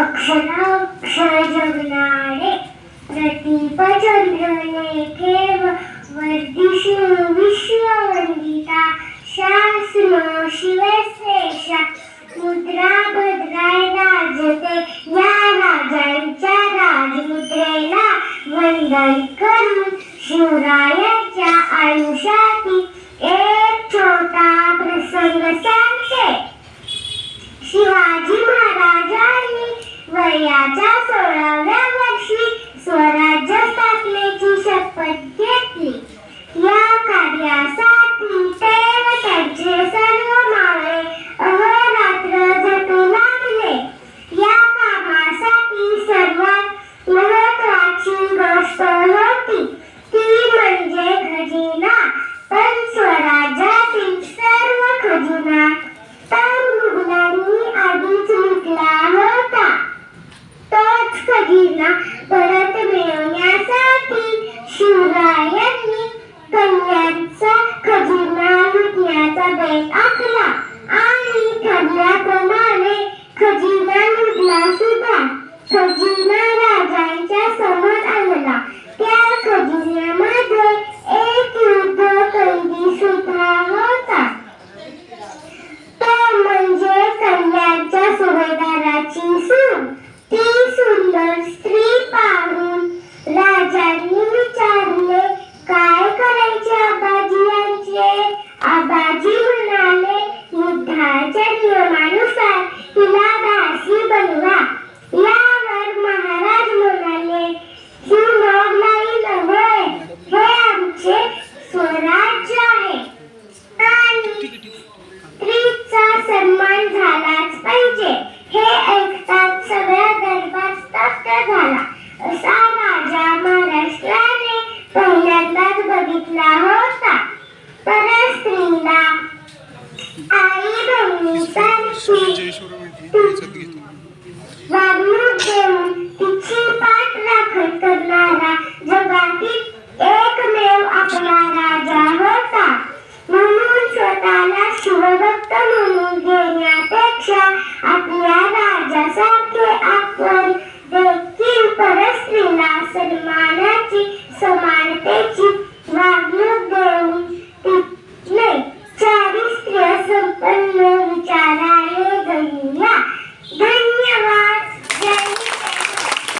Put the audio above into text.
अक्षराक्षर जगणारे प्रतीप चंद्रने ठेव वर्धिषु विश्ववंदिता शास्त्र शिवश्रेषा मुद्रा भद्राय राजते या राजांच्या राजमुद्रेला वंदन करून शिवरायाच्या आयुष्यातील वयाच्या सोळाव्या वर्षी स्वराज्य खजिना राजांच्या समोर आणला त्या खजिन्यामध्ये एक युद्ध कैदी सुद्धा होता तो म्हणजे कल्याणच्या सुभेदाराची सून ती सुंदर स्त्री पाहून राजांनी विचारले काय करायचे आबाजी यांचे आबाजी म्हणाले युद्धाच्या जयशिवराम यांची याच्यात घेतो.